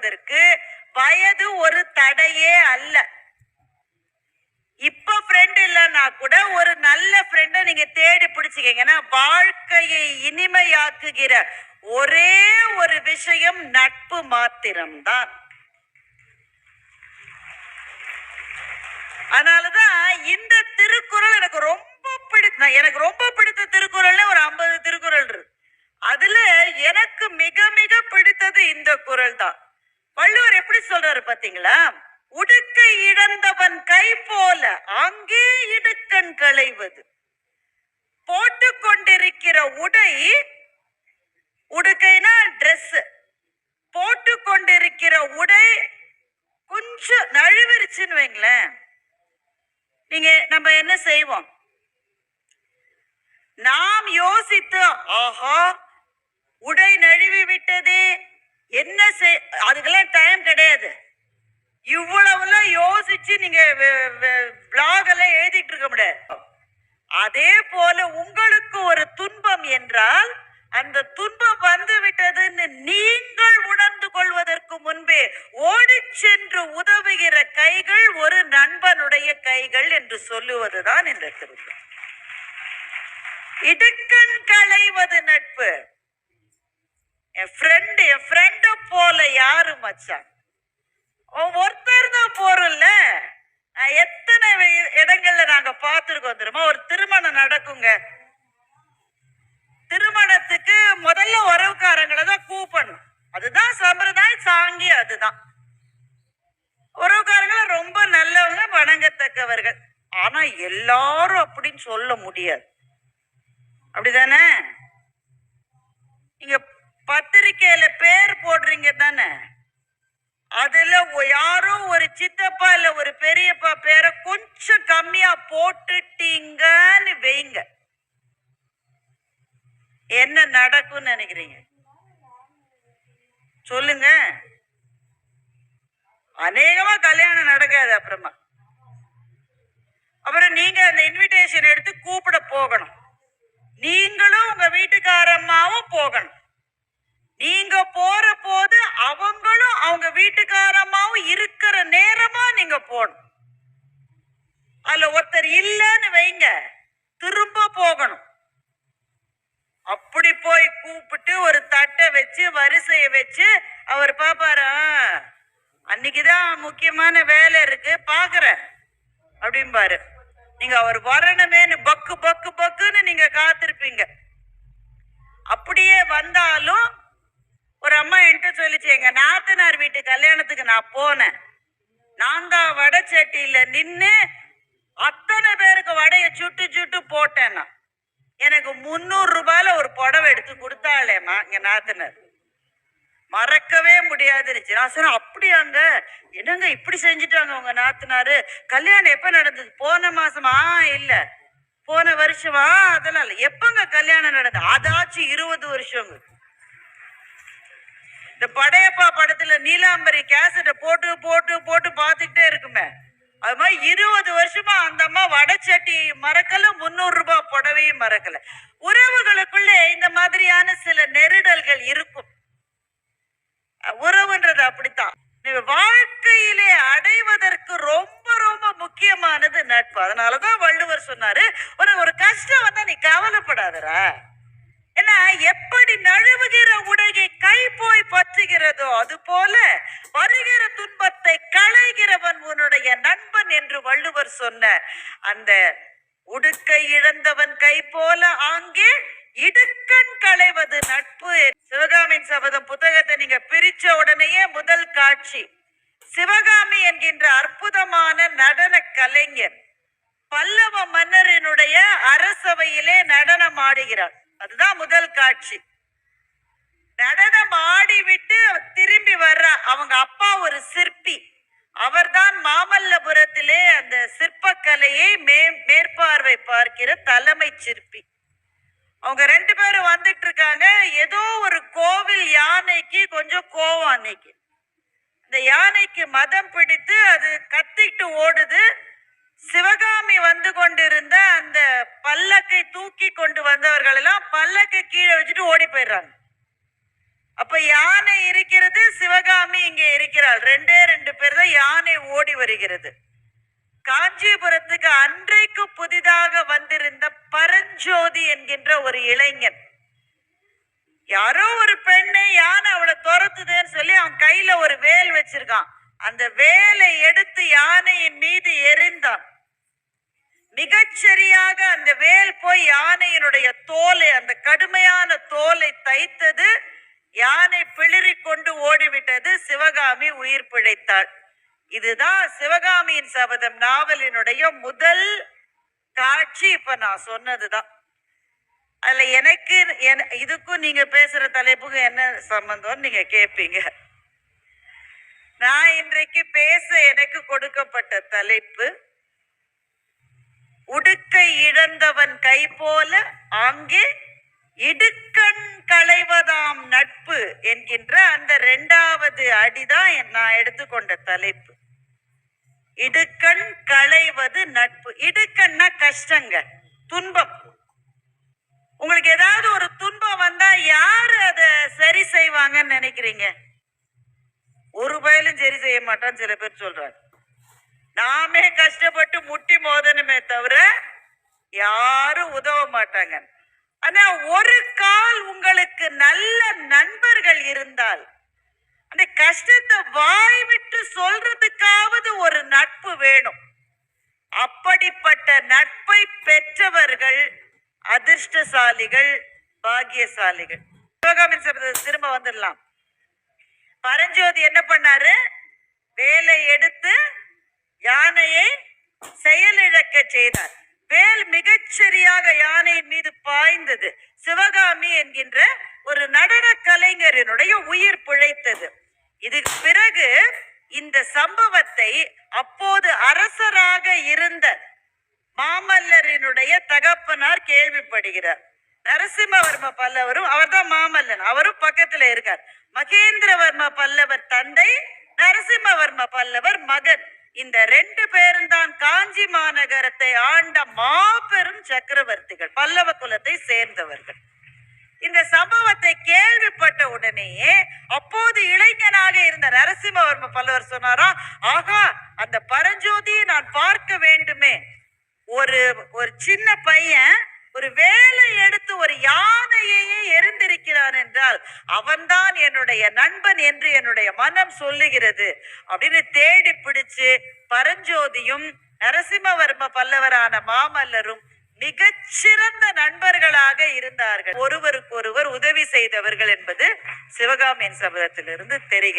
என்பதற்கு வயது ஒரு தடையே அல்ல. இப்ப ஃப்ரெண்ட் இல்லைன்னா கூட ஒரு நல்ல ஃப்ரெண்டை நீங்க தேடி பிடிச்சிக்கீங்கன்னா வாழ்க்கையை இனிமையாக்குகிற ஒரே ஒரு விஷயம் நட்பு மாத்திரம்தான். அதனாலதான் இந்த திருக்குறள் எனக்கு ரொம்ப பிடித்த எனக்கு ரொம்ப பிடித்த திருக்குறள்ல ஒரு ஐம்பது திருக்குறள் இருக்கு. அதுல எனக்கு மிக மிக பிடித்தது இந்த குறள் தான் வள்ளுவர் எப்படி சொல்றாரு பாத்தீங்களா? உடுக்கை இழந்தவன் கை போல அங்கே இடுக்கண் களைவது. போட்டு கொண்டிருக்கிற உடை உடுக்கைனா ட்ரெஸ் போட்டு கொண்டிருக்கிற உடை கொஞ்சம் நழுவிருச்சுன்னு வைங்களேன். நீங்க நம்ம என்ன செய்வோம்? நாம் யோசித்து ஆஹா உடை நழுவி விட்டதே என்ன செய் அதுக்கெல்லாம் வச்சு நீங்க பிளாக் எல்லாம் எழுதிட்டு இருக்க முடியாது. அதே போல உங்களுக்கு ஒரு துன்பம் என்றால் அந்த துன்பம் வந்து விட்டதுன்னு நீங்கள் உணர்ந்து கொள்வதற்கு முன்பே ஓடி சென்று உதவுகிற கைகள் ஒரு நண்பனுடைய கைகள் என்று சொல்லுவதுதான் இந்த திருப்பம். இடுக்கண் களைவது நட்பு. என் ஃப்ரெண்டு என் ஃப்ரெண்ட போல யாரு மச்சான்? ஒருத்தர் தான் போறோம்ல? எத்தனை இடங்கள்ல நாங்க பார்த்திருக்கோம் தெரியுமா? ஒரு திருமணம் நடக்குங்க. திருமணத்துக்கு முதல்ல உறவுக்காரங்களை தான் கூப்பிடணும். அதுதான் சம்பிரதாயம் சாங்கி அதுதான். உறவுக்காரங்கள ரொம்ப நல்லவங்க வணங்கத்தக்கவர்கள். ஆனா எல்லாரும் அப்படின்னு சொல்ல முடியாது. அப்படிதானே? நீங்க பத்திரிக்கையில பேர் போடுறீங்க தானே? அதுல யாரோ ஒரு சித்தப்பா இல்ல ஒரு பெரியப்பா பேரை கொஞ்சம் கம்மியா போட்டுட்டீங்கன்னு வைங்க. என்ன நடக்கும்னு நினைக்கிறீங்க? சொல்லுங்க. அநேகமா கல்யாணம் நடக்காது அப்புறமா. அப்புறம் நீங்க அந்த இன்விடேஷன் எடுத்து கூப்பிட போகணும். நீங்களும் உங்க வீட்டுக்காரம்மாவும் போகணும் நீங்க போற போது அவங்களும் அவங்க வீட்டுக்காரம்மாவும் இருக்கிற நேரமா நீங்க போகணும் அதுல ஒருத்தர் இல்லைன்னு வைங்க. திரும்ப போகணும். அப்படி போய் கூப்பிட்டு ஒரு தட்டை வச்சு வரிசைய வச்சு அவர் பாப்பாரா அன்னைக்குதான் முக்கியமான வேலை இருக்கு பாக்குறேன் அப்படிம்பாரு. நீங்க அவர் வரணுமேன்னு பக்கு பக்கு பக்குன்னு நீங்க காத்திருப்பீங்க. அப்படியே வந்தாலும் ஒரு அம்மா என்கிட்ட சொல்லிச்சு எங்க நாத்தனார் வீட்டு கல்யாணத்துக்கு நான் போனேன். நான் தான் வடை நின்று அத்தனை பேருக்கு வடையை சுட்டு சுட்டு போட்டேன் நான் எனக்கு முந்நூறு ரூபாயில ஒரு புடவை எடுத்து கொடுத்தாளேம்மா இங்க நாத்தனார். மறக்கவே முடியாதுருச்சு நான் சொன்னேன் அப்படியாங்க என்னங்க இப்படி செஞ்சுட்டாங்க உங்க நாத்தனாரு? கல்யாணம் எப்ப நடந்தது? போன மாசமா இல்ல. போன வருஷமா அதெல்லாம் இல்லை. எப்பங்க கல்யாணம் நடந்தது? அதாச்சும் இருபது வருஷங்க. இந்த படையப்பா படத்துல நீலாம்பரி கேசட்டை போட்டு போட்டு போட்டு பார்த்துக்கிட்டே இருக்குமே. அது மாதிரி இருபது வருஷமா அந்த அம்மா வடச்சட்டி மறக்கல முந்நூறு ரூபாய் புடவையும் மறக்கல. உறவுகளுக்குள்ளே இந்த மாதிரியான சில நெருடல்கள் இருக்கும். உறவுன்றது அப்படித்தான். வாழ்க்கையிலே அடைவதற்கு ரொம்ப ரொம்ப முக்கியமானது நட்பு. அதனாலதான் வள்ளுவர் சொன்னாரு ஒரு ஒரு கஷ்டம் வந்தா நீ கவலைப்படாதரா ஏன்னா எப்படி நழுவுகிற உடையை கை போய் பற்றுகிறதோ அது போல வள்ளுவர் சொன்ன அந்த உடுக்கை இழந்தவன் கை போல ஆங்கே இடுக்கண் களைவது நட்பு. சிவகாமியின் சபதம் புத்தகத்தை நீங்க பிரிச்ச உடனேயே முதல் காட்சி. சிவகாமி என்கின்ற அற்புதமான நடன கலைஞர் பல்லவ மன்னரினுடைய அரசவையிலே நடனம் ஆடுகிறார். அதுதான் முதல் காட்சி. நடனம் ஆடிவிட்டு திரும்பி வர்ற அவங்க அப்பா ஒரு சிற்பி. அவர்தான் மாமல்லபுரத்திலே அந்த சிற்பக்கலையை மே மேற்பார்வை பார்க்கிற தலைமை சிற்பி. அவங்க ரெண்டு பேரும் வந்துட்டு இருக்காங்க ஏதோ ஒரு கோவில் யானைக்கு கொஞ்சம் கோவம் அன்னைக்கு. இந்த யானைக்கு மதம் பிடித்து அது கத்திட்டு ஓடுது. சிவகாமி வந்து கொண்டிருந்த அந்த பல்லக்கை தூக்கி கொண்டு வந்தவர்கள் எல்லாம் பல்லக்கை கீழே வச்சுட்டு ஓடி போயிடுறாங்க. அப்ப யானை சிவகாமி இங்கே இருக்கிறாள். ரெண்டே ரெண்டு பேர் தான் யானை ஓடி வருகிறது. காஞ்சிபுரத்துக்கு அன்றைக்கு புதிதாக வந்திருந்த பரஞ்சோதி என்கின்ற ஒரு இளைஞன். யாரோ ஒரு பெண்ணை யானை அவளை துரத்துதுன்னு சொல்லி அவன் கையில ஒரு வேல் வச்சிருக்கான். அந்த வேலை எடுத்து யானையின் மீது எரிந்தான் மிகச்சரியாக அந்த வேல் போய் யானையினுடைய தோலை அந்த கடுமையான தோலை தைத்தது யானை பிளிரி கொண்டு ஓடிவிட்டது சிவகாமி உயிர் பிழைத்தாள். இதுதான் சிவகாமியின் சபதம் நாவலினுடைய முதல் காட்சி. இப்ப நான் சொன்னதுதான். அதுல எனக்கு இதுக்கும் நீங்க பேசுற தலைப்புக்கும் என்ன சம்பந்தம்னு நீங்க கேட்பீங்க நான் இன்றைக்கு பேச எனக்கு கொடுக்கப்பட்ட தலைப்பு உடுக்கை இழந்தவன் கை போல அங்கே இடுக்கண் களைவதாம் நட்பு என்கின்ற அந்த ரெண்டாவது அடிதான் நான் எடுத்துக்கொண்ட தலைப்பு. இடுக்கண் களைவது நட்பு. இடுக்கண்னா கஷ்டங்க துன்பம். உங்களுக்கு ஏதாவது ஒரு துன்பம் வந்தா யாரு அதை சரி செய்வாங்கன்னு நினைக்கிறீங்க? ஒரு பயலும் சரி செய்ய மாட்டான்னு சில பேர் சொல்றாங்க. நாமே கஷ்டப்பட்டு முட்டி மோதணுமே தவிர யாரும் உதவ மாட்டாங்க. ஆனா ஒரு கால் உங்களுக்கு நல்ல நண்பர்கள் இருந்தால் அந்த கஷ்டத்தை வாய் விட்டு சொல்றதுக்காவது ஒரு நட்பு வேணும். அப்படிப்பட்ட நட்பை பெற்றவர்கள் அதிர்ஷ்டசாலிகள் பாக்கியசாலிகள். சிவகாமியின் சபதத்துக்கு திரும்ப வந்துடலாம். பரஞ்சோதி என்ன பண்ணாரு? வேலை எடுத்து யானையை செயலிழக்க செய்தார். வேல் மிகச்சரியாக யானையின் மீது பாய்ந்தது. சிவகாமி என்கின்ற ஒரு நடன கலைஞரினுடைய உயிர் பிழைத்தது. இதுக்கு பிறகு இந்த சம்பவத்தை அப்போது அரசராக இருந்த மாமல்லரினுடைய தகப்பனார் கேள்விப்படுகிறார். நரசிம்மவர்ம பல்லவரும் அவர்தான் மாமல்லன். அவரும் பக்கத்துல இருக்கார். மகேந்திரவர்ம பல்லவர் தந்தை நரசிம்மவர்ம பல்லவர் மகன். இந்த ரெண்டு பேரும் தான் காஞ்சி மாநகரத்தை ஆண்ட மாபெரும் சக்கரவர்த்திகள் பல்லவ குலத்தை சேர்ந்தவர்கள். இந்த சம்பவத்தை கேள்விப்பட்ட உடனேயே அப்போது இளைஞனாக இருந்த நரசிம்மவர்ம பல்லவர் சொன்னாரா ஆகா அந்த பரஞ்சோதியை நான் பார்க்க வேண்டுமே. ஒரு ஒரு சின்ன பையன் ஒரு வேலை எடுத்து ஒரு யானையையே எரிந்திருக்கிறான் என்றால் அவன்தான் என்னுடைய நண்பன் என்று என்னுடைய மனம் சொல்லுகிறது அப்படின்னு தேடி பிடிச்சு பரஞ்சோதியும் நரசிம்மவர்ம பல்லவரான மாமல்லரும் மிகச்சிறந்த நண்பர்களாக இருந்தார்கள். ஒருவருக்கு ஒருவர் உதவி செய்தவர்கள் என்பது சிவகாமியின் சபதத்திலிருந்து தெரிகிறது.